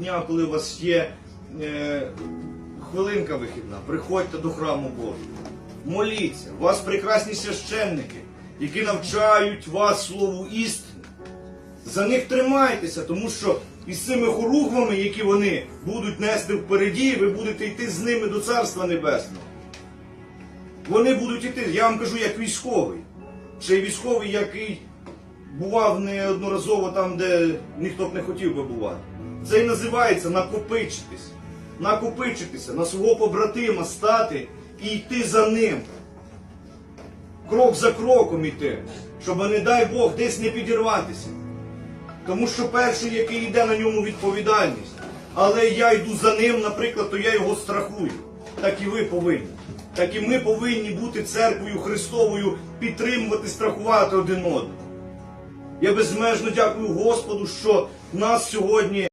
дня, коли у вас є е, хвилинка вихідна, приходьте до храму Божого. Моліться, у вас прекрасні священники, які навчають вас слову істини. За них тримайтеся, тому що із цими хоругвами, які вони будуть нести впереді, ви будете йти з ними до Царства Небесного. Вони будуть йти, я вам кажу, як військовий. Ще військовий, який бував неодноразово там, де ніхто б не хотів би бувати. Це і називається накопичитись. Накопичитися, на свого побратима стати і йти за ним. Крок за кроком йти, щоб, не дай Бог, десь не підірватися. Тому що перший, який йде на ньому відповідальність. Але я йду за ним, наприклад, то я його страхую. Так і ви повинні. Так і ми повинні бути церквою Христовою, підтримувати, страхувати один одного. Я безмежно дякую Господу, що нас сьогодні